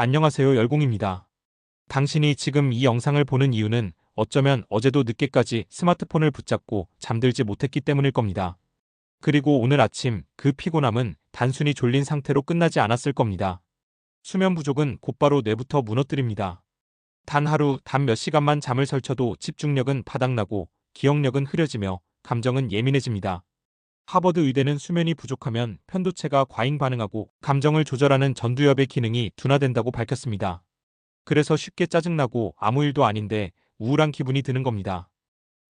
안녕하세요 열공입니다. 당신이 지금 이 영상을 보는 이유는 어쩌면 어제도 늦게까지 스마트폰을 붙잡고 잠들지 못했기 때문일 겁니다. 그리고 오늘 아침 그 피곤함은 단순히 졸린 상태로 끝나지 않았을 겁니다. 수면 부족은 곧바로 뇌부터 무너뜨립니다. 단 하루, 단 몇 시간만 잠을 설쳐도 집중력은 바닥나고 기억력은 흐려지며 감정은 예민해집니다. 하버드 의대는 수면이 부족하면 편도체가 과잉 반응하고 감정을 조절하는 전두엽의 기능이 둔화된다고 밝혔습니다. 그래서 쉽게 짜증나고 아무 일도 아닌데 우울한 기분이 드는 겁니다.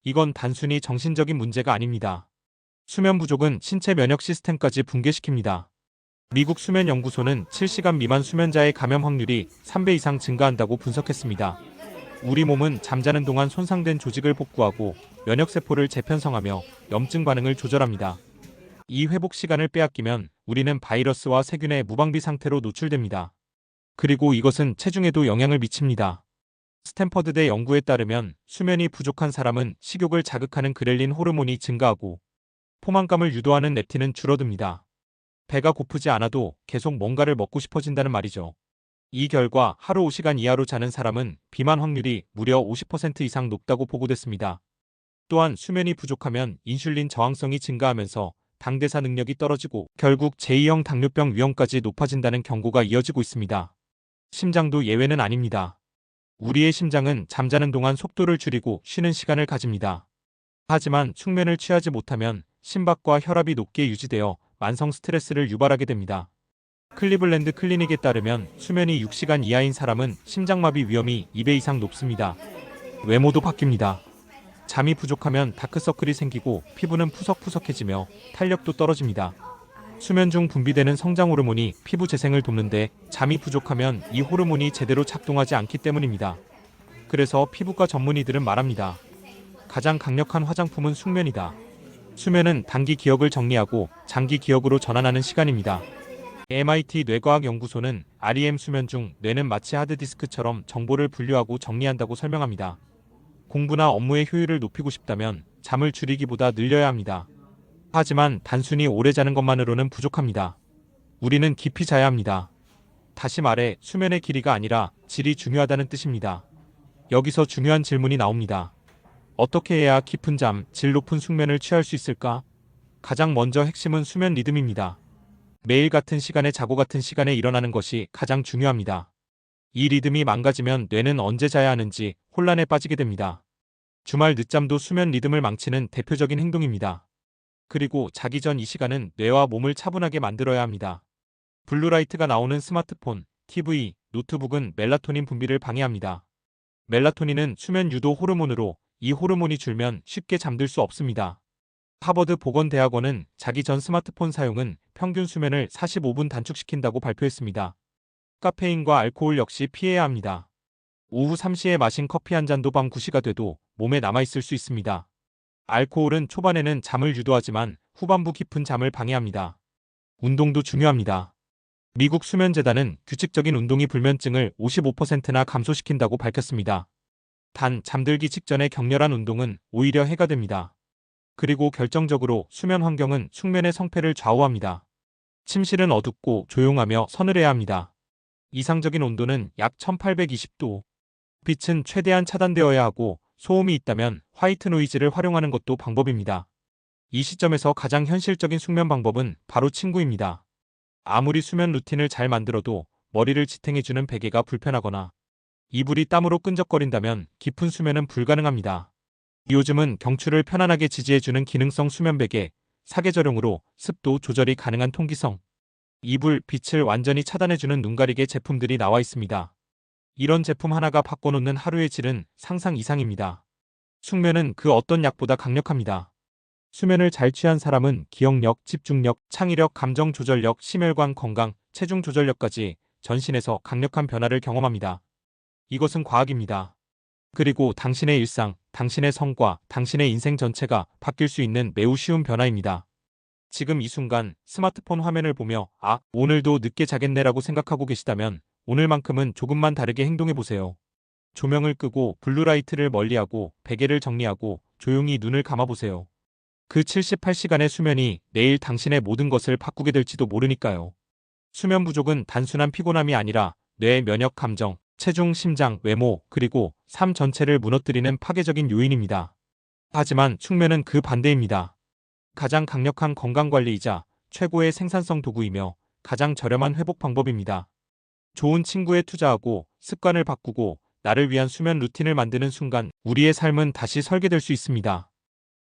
이건 단순히 정신적인 문제가 아닙니다. 수면 부족은 신체 면역 시스템까지 붕괴시킵니다. 미국 수면연구소는 7시간 미만 수면자의 감염 확률이 3배 이상 증가한다고 분석했습니다. 우리 몸은 잠자는 동안 손상된 조직을 복구하고 면역세포를 재편성하며 염증 반응을 조절합니다. 이 회복 시간을 빼앗기면 우리는 바이러스와 세균의 무방비 상태로 노출됩니다. 그리고 이것은 체중에도 영향을 미칩니다. 스탠퍼드대 연구에 따르면 수면이 부족한 사람은 식욕을 자극하는 그렐린 호르몬이 증가하고 포만감을 유도하는 렙틴은 줄어듭니다. 배가 고프지 않아도 계속 뭔가를 먹고 싶어진다는 말이죠. 이 결과 하루 5시간 이하로 자는 사람은 비만 확률이 무려 50% 이상 높다고 보고됐습니다. 또한 수면이 부족하면 인슐린 저항성이 증가하면서 당대사 능력이 떨어지고 결국 제2형 당뇨병 위험까지 높아진다는 경고가 이어지고 있습니다. 심장도 예외는 아닙니다. 우리의 심장은 잠자는 동안 속도를 줄이고 쉬는 시간을 가집니다. 하지만 숙면을 취하지 못하면 심박과 혈압이 높게 유지되어 만성 스트레스를 유발하게 됩니다. 클리블랜드 클리닉에 따르면 수면이 6시간 이하인 사람은 심장마비 위험이 2배 이상 높습니다. 외모도 바뀝니다. 잠이 부족하면 다크서클이 생기고 피부는 푸석푸석해지며 탄력도 떨어집니다. 수면 중 분비되는 성장 호르몬이 피부 재생을 돕는데 잠이 부족하면 이 호르몬이 제대로 작동하지 않기 때문입니다. 그래서 피부과 전문의들은 말합니다. 가장 강력한 화장품은 숙면이다. 수면은 단기 기억을 정리하고 장기 기억으로 전환하는 시간입니다. MIT 뇌과학 연구소는 REM 수면 중 뇌는 마치 하드디스크처럼 정보를 분류하고 정리한다고 설명합니다. 공부나 업무의 효율을 높이고 싶다면 잠을 줄이기보다 늘려야 합니다. 하지만 단순히 오래 자는 것만으로는 부족합니다. 우리는 깊이 자야 합니다. 다시 말해 수면의 길이가 아니라 질이 중요하다는 뜻입니다. 여기서 중요한 질문이 나옵니다. 어떻게 해야 깊은 잠, 질 높은 숙면을 취할 수 있을까? 가장 먼저 핵심은 수면 리듬입니다. 매일 같은 시간에 자고 같은 시간에 일어나는 것이 가장 중요합니다. 이 리듬이 망가지면 뇌는 언제 자야 하는지 혼란에 빠지게 됩니다. 주말 늦잠도 수면 리듬을 망치는 대표적인 행동입니다. 그리고 자기 전 이 시간은 뇌와 몸을 차분하게 만들어야 합니다. 블루라이트가 나오는 스마트폰, TV, 노트북은 멜라토닌 분비를 방해합니다. 멜라토닌은 수면 유도 호르몬으로 이 호르몬이 줄면 쉽게 잠들 수 없습니다. 하버드 보건대학원은 자기 전 스마트폰 사용은 평균 수면을 45분 단축시킨다고 발표했습니다. 카페인과 알코올 역시 피해야 합니다. 오후 3시에 마신 커피 한 잔도 밤 9시가 돼도 몸에 남아있을 수 있습니다. 알코올은 초반에는 잠을 유도하지만 후반부 깊은 잠을 방해합니다. 운동도 중요합니다. 미국 수면재단은 규칙적인 운동이 불면증을 55%나 감소시킨다고 밝혔습니다. 단 잠들기 직전에 격렬한 운동은 오히려 해가 됩니다. 그리고 결정적으로 수면 환경은 숙면의 성패를 좌우합니다. 침실은 어둡고 조용하며 서늘해야 합니다. 이상적인 온도는 약 1820도. 빛은 최대한 차단되어야 하고 소음이 있다면 화이트 노이즈를 활용하는 것도 방법입니다. 이 시점에서 가장 현실적인 숙면 방법은 바로 친구입니다. 아무리 수면 루틴을 잘 만들어도 머리를 지탱해주는 베개가 불편하거나 이불이 땀으로 끈적거린다면 깊은 수면은 불가능합니다. 요즘은 경추를 편안하게 지지해주는 기능성 수면 베개, 사계절용으로 습도 조절이 가능한 통기성, 이불, 빛을 완전히 차단해주는 눈가리개 제품들이 나와 있습니다. 이런 제품 하나가 바꿔놓는 하루의 질은 상상 이상입니다. 숙면은 그 어떤 약보다 강력합니다. 수면을 잘 취한 사람은 기억력, 집중력, 창의력, 감정 조절력, 심혈관 건강, 체중 조절력까지 전신에서 강력한 변화를 경험합니다. 이것은 과학입니다. 그리고 당신의 일상, 당신의 성과, 당신의 인생 전체가 바뀔 수 있는 매우 쉬운 변화입니다. 지금 이 순간 스마트폰 화면을 보며 아, 오늘도 늦게 자겠네라고 생각하고 계시다면 오늘만큼은 조금만 다르게 행동해 보세요. 조명을 끄고 블루라이트를 멀리하고 베개를 정리하고 조용히 눈을 감아보세요. 그 78시간의 수면이 내일 당신의 모든 것을 바꾸게 될지도 모르니까요. 수면 부족은 단순한 피곤함이 아니라 뇌, 면역, 감정, 체중, 심장, 외모, 그리고 삶 전체를 무너뜨리는 파괴적인 요인입니다. 하지만 축면은 그 반대입니다. 가장 강력한 건강관리이자 최고의 생산성 도구이며 가장 저렴한 회복 방법입니다. 좋은 친구에 투자하고 습관을 바꾸고 나를 위한 수면 루틴을 만드는 순간 우리의 삶은 다시 설계될 수 있습니다.